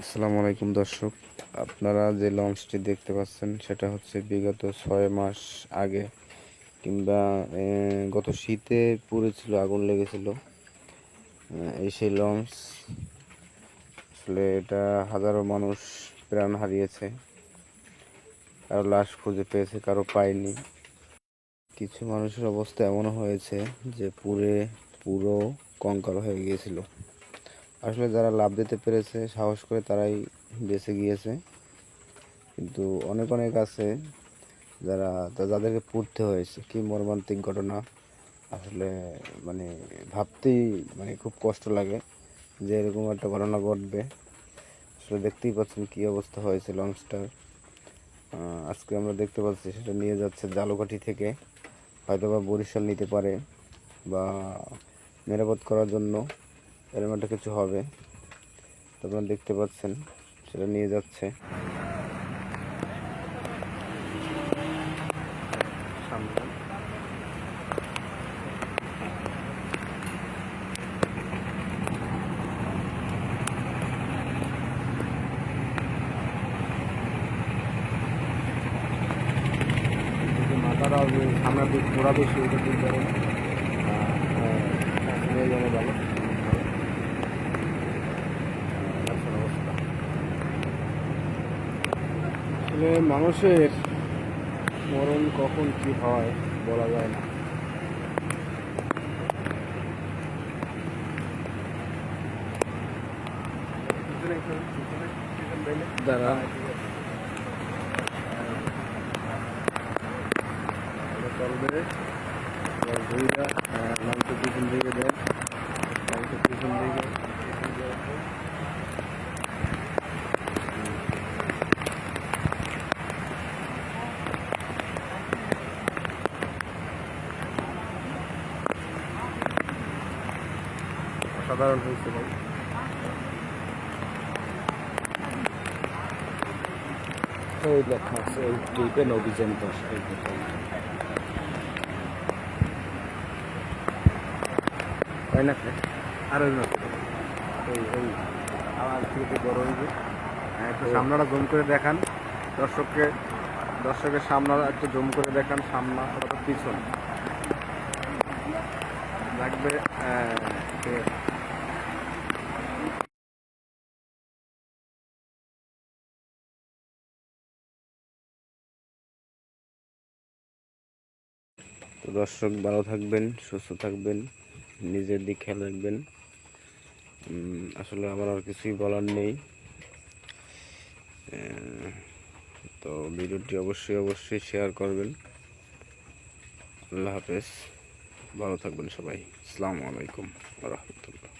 আসসালামু আলাইকুম, দর্শক। আপনারা যে লঞ্চটি দেখতে পাচ্ছেন, সেটা হচ্ছে বিগত ছয় মাস আগে কিংবা গত শীতে পুড়েছিল, আগুন লেগেছিল। এই সেই লঞ্চ, আসলে এটা হাজারো মানুষ প্রাণ হারিয়েছে। কারও লাশ খুঁজে পেয়েছে, কারও পায়নি। কিছু মানুষের অবস্থা এমনও হয়েছে যে পুরে পুরো কঙ্কাল হয়ে গিয়েছিল। আসলে যারা লাভ দিতে পেরেছে, সাহস করে তারাই বেঁচে গিয়েছে। কিন্তু অনেক অনেক আছে যারা, যাদেরকে পড়তে হয়েছে। কি মর্মান্তিক ঘটনা। আসলে মানে ভাবতেই মানে খুব কষ্ট লাগে যে এরকম একটা ঘটনা ঘটবে। আসলে দেখতেই পাচ্ছেন কী অবস্থা হয়েছে লঞ্চটার আজকে আমরা দেখতে পাচ্ছি সেটা নিয়ে যাচ্ছে জালুকাঠি থেকে। হয়তো বা বরিশাল নিতে পারে বা মেরামত করার জন্য। একটা কিছু হবে। আপনারা দেখতে পাচ্ছেন, সেটা নিয়ে যাচ্ছে। সামনে। মাথাটা সামনের দিক ঘোরা বেশি, ওটা দিক ধরে নিয়ে যাবে ভালো এখন অবস্থা আসলে মানুষের মরণ কখন কি হয় বলা যায় না দাঁড়া চলবে দুইটা মাংস পিছন দিকে দেন মাংস পিছন দিকে অসাধারণ হয়েছে ভাই। ওই লেখা আছে ওই দ্বীপের অভিযান দশ এই। তাই না আর ওই ওই ওই আমার থেকে বড় হ্যাঁ, একটু সামনাটা জুম করে দেখান। দর্শককে দর্শকের সামনাটা একটু জুম করে দেখান সামনা অথবা পিছন। লাগবে তো দর্শক ভালো থাকবেন, সুস্থ থাকবেন, নিজের দিক খেয়াল রাখবেন। আসলে আমার আর কিছুই বলার নেই। তো ভিডিওটি অবশ্যই অবশ্যই শেয়ার করবেন। আল্লাহ হাফেজ। ভালো থাকবেন সবাই। আসসালামু আলাইকুম রহমতুল্লাহ।